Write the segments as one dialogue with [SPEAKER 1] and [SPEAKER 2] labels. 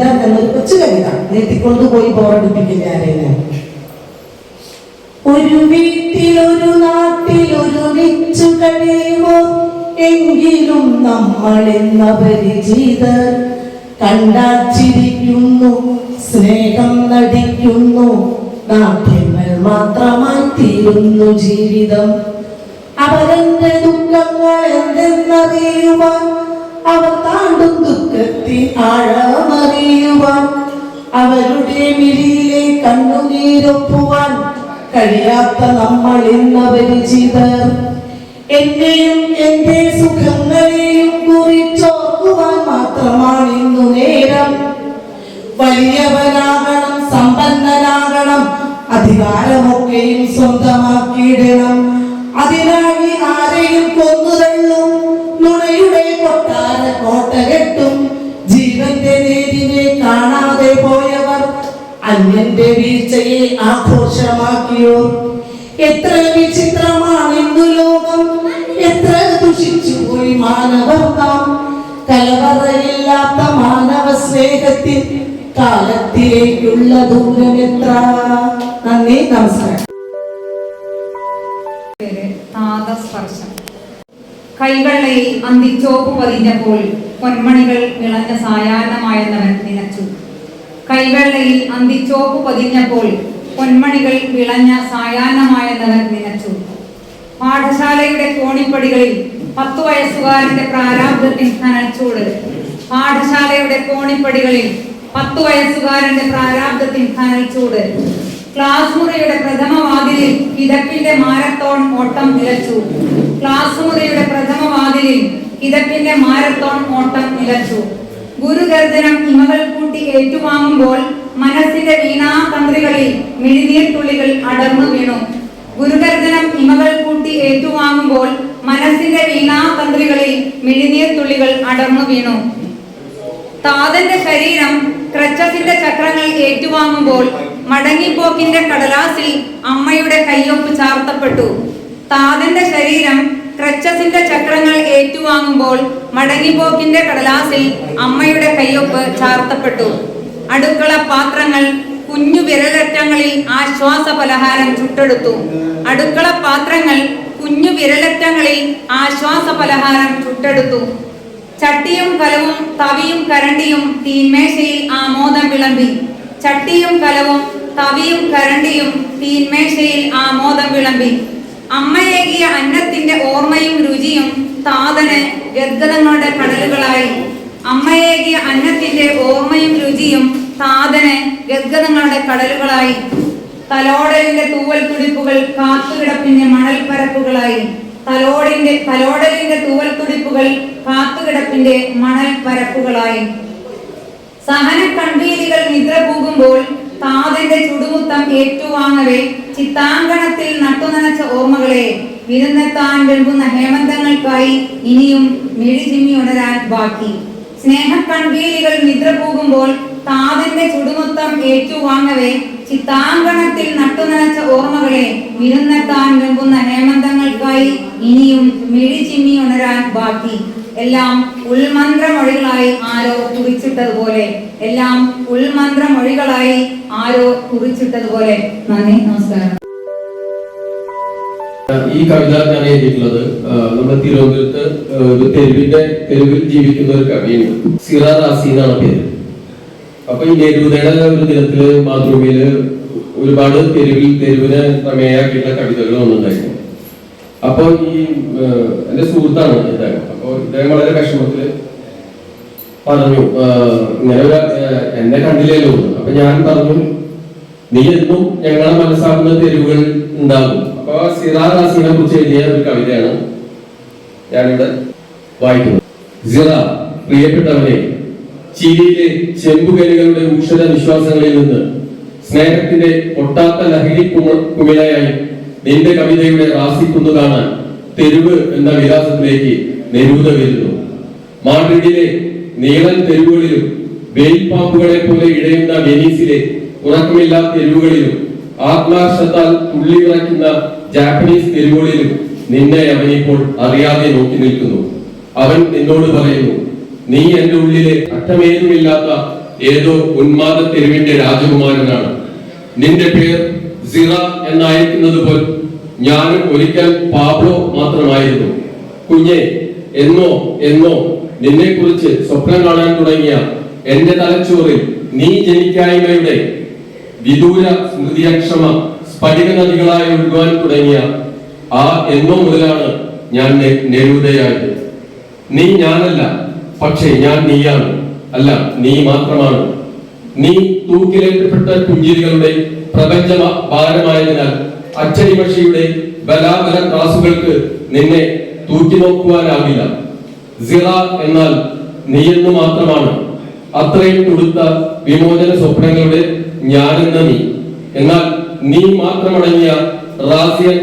[SPEAKER 1] അപരിചിത എന്നൊരു കൊച്ചു കവിത നീട്ടിക്കൊണ്ടുപോയി ബോറടിപ്പിക്കില്ല ആരെയും ഒരു വീട്ടിലൊരു നാട്ടിലൊരു നിച്ചു കഴിയുമോ എങ്കിലും നമ്മൾ എന്ന പരിചിതർ കണ്ടാച്ചിരിക്കുന്നു സ്നേഹം നടിക്കുന്നു നാട്യങ്ങൾ മാത്രമായി തീരുന്നു ജീവിതം. അവരെന്റെ ദുഃഖങ്ങൾ എന്തെന്നറിയുവാൻ അവർ താണ്ടും ദുഃഖത്തിൽ ആഴമറിയുവാൻ അവരുടെ വിളിയിലെ കണ്ണുനീരൊപ്പുവാൻ കഴിയാത്ത നമ്മൾ ഇന്ന് പരിചിതർ എന്നെയും എന്റെ സുഖങ്ങളെയും കുറിച്ചോർക്കുവാൻ മാത്രമാണ് ഇന്നു നേരം. വലിയവനാകണം സമ്പന്നനാകണം അധികാരമൊക്കെയും സ്വന്തമാക്കിയിടണം. അന്യന്റെ വീഴ്ചയെ ആഘോഷമാക്കിയോ? എത്ര വിചിത്രമാണ് ഇന്നു ലോകം. എത്ര ദുഷിച്ചു പോയി മാനവർ കലവറയില്ലാത്ത മാനവ സ്നേഹത്തിൽ കാലത്തിലേക്കുള്ള ദൂരം എത്ര? നന്ദി നമസ്കാരം.
[SPEAKER 2] കൈകളെ അന്തിച്ചോപ്പ് പതിഞ്ഞപ്പോൾ പൊന്മണികൾ വിളഞ്ഞ സായാഹ്നമായെന്നവൻ നിലച്ചു. കൈവെള്ളയിൽ അന്തിച്ചോപ്പ് പതിഞ്ഞപ്പോൾ പൊന്മണികൾ വിളഞ്ഞ സായാഹ്നമായെന്നവൻ നിനച്ചു. പാഠശാലയുടെ കോണിപ്പടികളിൽ പത്തു വയസ്സുകാരന്റെ പ്രാരാബ്ദത്തിൽ നനച്ചൂട്. പാഠശാലയുടെ കോണിപ്പടികളിൽ പത്തു വയസ്സുകാരന്റെ പ്രാരാബ്ദത്തിൽ നനച്ചൂട്. ക്ലാസ് മുറിയുടെ പ്രഥമ വാതിലിൽ കിതപ്പിന്റെ മാരത്തോൺ ഓട്ടം നിലച്ചു. ക്ലാസ് മുറിയുടെ പ്രഥമ വാതിലിൽ കിതപ്പിന്റെ മാരത്തോൺ ഓട്ടം നിലച്ചു. ഗുരുഗർജനം ഇമകൾ കൂട്ടി ഏറ്റുവാങ്ങുമ്പോൾ മനസ്സിന്റെ വീണാതന്ത്രികളിൽ മിഴിനീർ തുള്ളികൾ അടർന്നു വീണു. ഗുരുഗർജനം ഇമകൾ കൂട്ടി ഏറ്റുവാങ്ങുമ്പോൾ മനസ്സിന്റെ വീണാതന്ത്രികളിൽ മിഴിനീർ തുള്ളികൾ അടർന്നു വീണു. താതന്റെ ശരീരം ക്രച്ചസിന്റെ ചക്രങ്ങൾ ഏറ്റുവാങ്ങുമ്പോൾ മടങ്ങിപ്പോക്കിന്റെ കടലാസിൽ അമ്മയുടെ കയ്യൊപ്പ് ചാർത്തപ്പെട്ടു. താതന്റെ ശരീരം ക്രച്ചസിന്റെ ചക്രങ്ങൾ ഏറ്റുവാങ്ങുമ്പോൾ മടങ്ങിപ്പോക്കിന്റെ കടലാസിൽ അമ്മയുടെ കയ്യൊപ്പ് ചാർത്തപ്പെട്ടു. അടുക്കള പാത്രങ്ങൾ കുഞ്ഞു വിരലറ്റങ്ങളിൽ ആശ്വാസ പലഹാരം ചുട്ടെടുത്തു. അടുക്കള പാത്രങ്ങൾ കുഞ്ഞു വിരലറ്റങ്ങളിൽ ആശ്വാസ പലഹാരം ചുട്ടെടുത്തു. ചട്ടിയും കലവും തവിയും കരണ്ടിയും തീന്മേശയിൽ ആമോദം വിളമ്പി. ചട്ടിയും കലവും തവിയും കരണ്ടിയും തീന്മേശയിൽ ആമോദം വിളമ്പി. അമ്മയേകിയ അന്നത്തിന്റെ ഓർമ്മയും രുചിയും താതന് ഗദ്ഗതങ്ങളുടെ കടലുകളായി. അമ്മയേകിയ അന്നത്തിന്റെ ഓർമ്മയും രുചിയും താതന് ഗദ്ഗതങ്ങളുടെ കടലുകളായി. തലോടലിന്റെ തൂവൽ തുടിപ്പുകൾ കാത്തുകിടപ്പിന്റെ മണൽപ്പരപ്പുകളായി. തലോടിന്റെ തലോടലിന്റെ തൂവൽ തുടിപ്പുകൾ കാത്തുകിടപ്പിന്റെ മണൽ പരപ്പുകളായി സഹന കൺവീലികൾ നിദ്ര പോകുമ്പോൾ താതന്റെ ചുടുമുത്തം ഏറ്റുവാങ്ങവേ. ചിത്താങ്കണത്തിൽ നട്ടുനനച്ച ഓർമ്മകളെ വിരുന്നെത്താൻ വെമ്പുന്ന ഹേമന്തങ്ങൾക്കായി ഇനിയും മിഴിചിമ്മി ഉണരാൻ ബാക്കി. സ്നേഹക്കൺവീലികൾ നിദ്ര പോകുമ്പോൾ താതിന്റെ ചുടുമുത്തം ഏറ്റുവാങ്ങവേ. ചിത്താങ്കണത്തിൽ നട്ടുനനച്ച ഓർമ്മകളെ വിരുന്നെത്താൻ വെമ്പുന്ന ഹേമന്തങ്ങൾക്കായി ഇനിയും മിഴിചിമ്മി ഉണരാൻ ബാക്കി. എല്ലാം ഉൾമന്ത്രമൊഴികളായി ആരോ കുറിച്ചിട്ടതുപോലെ. എല്ലാം ഉൾമന്ത്ര മൊഴികളായി ആരോ കുറിച്ചിട്ടതുപോലെ. നന്ദി നമസ്കാരം.
[SPEAKER 3] ഈ കവിത ഞാൻ എഴുതിയിട്ടുള്ളത് നമ്മുടെ തിരുവനന്തപുരത്ത് ഒരു തെരുവിന്റെ തെരുവിൽ ജീവിക്കുന്ന ഒരു കവിയുണ്ട് സിറ റാസി എന്നാണ് പേര്. അപ്പൊ ഈ നെരുതയുടെ ഒരു ദിനത്തിൽ മാതൃഭൂമിയിൽ ഒരുപാട് തെരുവിൽ തെരുവിനെ പ്രമേയാക്കിയിട്ടുള്ള കവിതകൾ വന്നിട്ടുണ്ടായിരുന്നു അപ്പൊ ഈ എന്റെ സുഹൃത്താണ് ഇദ്ദേഹം. അപ്പൊ ഇദ്ദേഹം വളരെ വിഷമത്തിൽ പറഞ്ഞു ഇങ്ങനെ ഒരു എന്നെ കണ്ടില്ലല്ലോ. അപ്പൊ ഞാൻ പറഞ്ഞു നീ എന്നും ഞങ്ങളെ മനസ്സാക്കുന്ന തെരുവുകൾ ഉണ്ടാകും. അപ്പൊ സിറാദാസിനെ കുറിച്ച് എഴുതിയ ഒരു കവിതയാണ് ഞാനിവിടെ വായിക്കുന്നത്. സിറ പ്രിയപ്പെട്ടവനെ ചിരിയിലെ ചെമ്പുകലികളുടെ ഉക്ഷര വിശ്വാസങ്ങളിൽ നിന്ന് സ്നേഹത്തിന്റെ ഒട്ടാത്ത ലഹരി കുമ- കുമിളയായി നിന്റെ കവിതയുടെ റാസിക്കുന്നു കാണാൻ തെരുവ് എന്ന വിലാസത്തിലേക്ക് നെരൂത വരുന്നു മാഡ്രിഡിലെ നീളൻ തെരുവുകളിലും വെയിൽപ്പാമ്പുകളെ പോലെ ഇഴയുന്ന വെനീസിലെ ഉറക്കമില്ലാത്ത തെരുവുകളിലും ആത്മാർഷത്താൽ തുള്ളി വിറയ്ക്കുന്ന ജാപ്പനീസ് തെരുവുകളിലും നിന്നെ അവനിപ്പോൾ അറിയാതെ നോക്കി നിൽക്കുന്നു. അവൻ നിന്നോട് പറയുന്നു നീ എന്റെ ഉള്ളിലെ അറ്റമേതുമില്ലാത്ത ഏതോ ഉന്മാദ തെരുവിന്റെ രാജകുമാരനാണ്. നിന്റെ പേർ സിറ എന്നായിരിക്കുന്നത് പോൽ ഞാൻ ഒരിക്കൽ പാബ്ലോ മാത്രമായിരുന്നു. കുഞ്ഞെ എന്നോ എന്നോ നിന്നെ കുറിച്ച് സ്വപ്നം കാണാൻ തുടങ്ങിയ എന്റെ തലച്ചോറിൽ നീ ജനിക്കായ്മയുടെ വിദൂര സ്മൃതിയക്ഷമ സ്ഫടിക നദികളായി ഒഴുകുവാൻ തുടങ്ങിയ ആ എന്നോ മുതലാണ് ഞാൻ നെരുതയായത് നീ ഞാനല്ല പക്ഷേ ഞാൻ നീയാണ്. അല്ല നീ മാത്രമാണ്. നീ തൂക്കിലേറ്റപ്പെട്ട പുഞ്ചിരികളുടെ പ്രപഞ്ച ഭാരമായതിനാൽ അച്ചടി പക്ഷിയുടെ ബലാബല ക്ലാസുകൾക്ക് നിന്നെ തൂക്കി നോക്കുവാനാവില്ല സിറ എന്നാൽ നീയെന്ന് മാത്രമാണ്. അത്രയും കൊടുത്ത വിമോചന സ്വപ്നങ്ങളുടെ ഞാനെന്ന നീ. എന്നാൽ നീ മാത്രമടങ്ങിയ റാസ്യൻ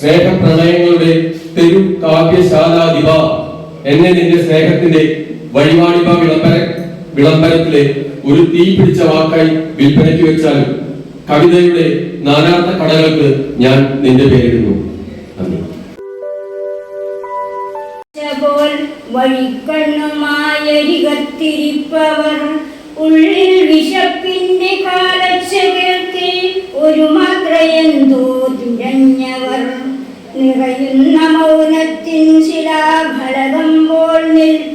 [SPEAKER 3] സ്നേഹപ്രണയങ്ങളുടെ തെരു കാവ്യശാലാദിവ എന്നെ നിന്റെ സ്നേഹത്തിന്റെ വഴിവാണിപ വിളംബര വിളംബരത്തിലെ ഒരു തീ പിടിച്ച വാക്കായി വിൽപ്പനയ്ക്ക് വെച്ചാലും കവിതയുടെ നാനാർത്ഥ കടകൾക്ക് ഞാൻ നിന്റെ പേരിടുന്നു.
[SPEAKER 4] വഴിക്കണ്ണുമായരികത്തിരിപ്പവർ ഉള്ളിൽ വിശപ്പിന്റെ കാലച്ച കേൾക്കെ ഒരു മാത്രയെന്തോ തിരഞ്ഞവർ. നിറയുന്ന മൗനത്തിൻ ശിലാഫലകം പോൽ നിൽപ്പുണ്ടിവിടയൊരാ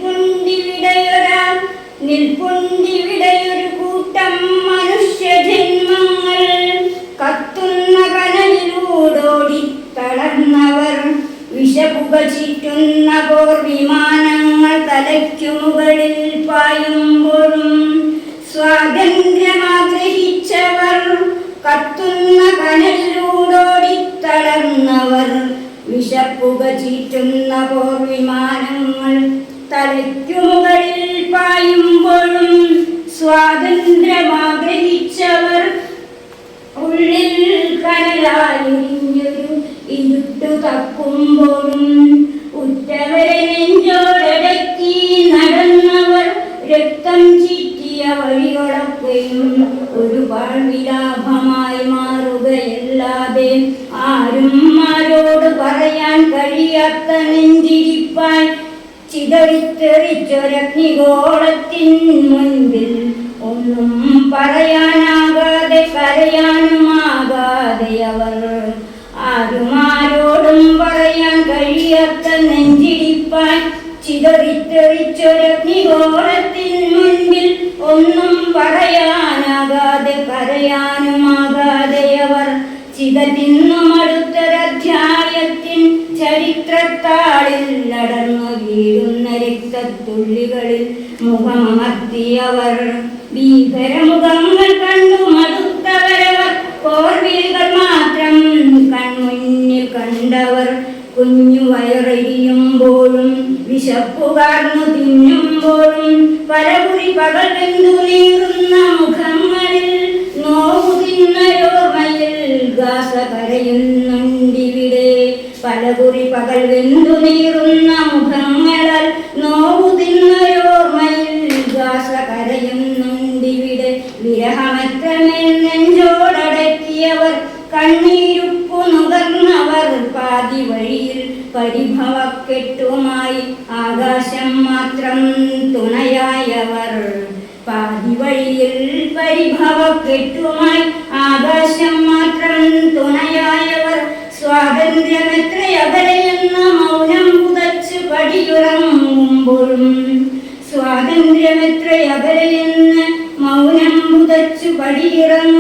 [SPEAKER 4] മുകളിൽ പായുമ്പോഴും സ്വാതന്ത്ര്യമാഗ്രഹിച്ചവർ കത്തുന്ന കനലിലൂടോടി തളർന്നവർ വിഷപ്പുക ചീറ്റുന്ന പോർ വിമാനങ്ങൾ തലയ്ക്കു മുകളിൽ പായുമ്പോഴും സ്വാതന്ത്ര്യമാഗ്രഹിച്ചവർ ഉള്ളിൽ കനലായിരിഞ്ഞൊരു ഇരുട്ടു തക്കുമ്പോഴും ഉറ്റവരെ നെഞ്ചോടടക്കി വഴികളൊക്കെയും ഒരു വിലാഭമായി മാറുകയല്ലാതെ ആരും ആരോട് പറയാൻ കഴിയാത്ത നെഞ്ചിരിപ്പാൻ ചിതറിത്തെറിച്ചൊരഗ്നിഗോളത്തിൻ മുൻപിൽ ഒന്നും പറയാനാകാതെ കരയാനുമാകാതെ അവർ ആരുമാരോടും പറയാൻ കഴിയാത്ത നെഞ്ചിരിപ്പാൻ ചിതറിത്തെറിച്ചൊരഗ്നിഗോളത്തിൽ ഒന്നും പറയാനാകാതെ പറയാനുമാകാതെ അവർ ചിത തിന്നും അടുത്തൊരധ്യായത്തിൻ ചരിത്രത്താളിൽ നടന്നു വീഴുന്ന രക്തത്തുള്ളികളിൽ മുഖമർത്തിയവർ ഭീകരമുഖങ്ങൾ കണ്ടു. മടുത്തവരവർ കോർവിലുകൾ മാത്രം കൺമുന്നിൽ കണ്ടവർ കുഞ്ഞു വയറെരിയുമ്പോഴും വിശപ്പുകാർന്നു തിന്നുമ്പോഴും പലകുറി പകൽ വെന്തു നീറുന്ന മുഖങ്ങളിൽ നോവു തിന്നയോർമ്മയിൽ ഗാസ കരയുന്നുണ്ടിവിടെ. പലകുറി പകൽ വെന്തു നീറുന്ന മാത്രം തുണയായവർ. പാതി വഴിയിൽ പരിഭവക്കെട്ടുമായി ആകാശം മാത്രം തുണയായവർ. സ്വാതന്ത്ര്യമെത്രയകലെയെന്ന മൗനം പുതച്ച് പടിയുറങ്ങുമ്പോഴും സ്വാതന്ത്ര്യമെത്രയകലെയെന്ന് മൗനം പുതച്ച് പടിയിറങ്ങുമ്പോഴും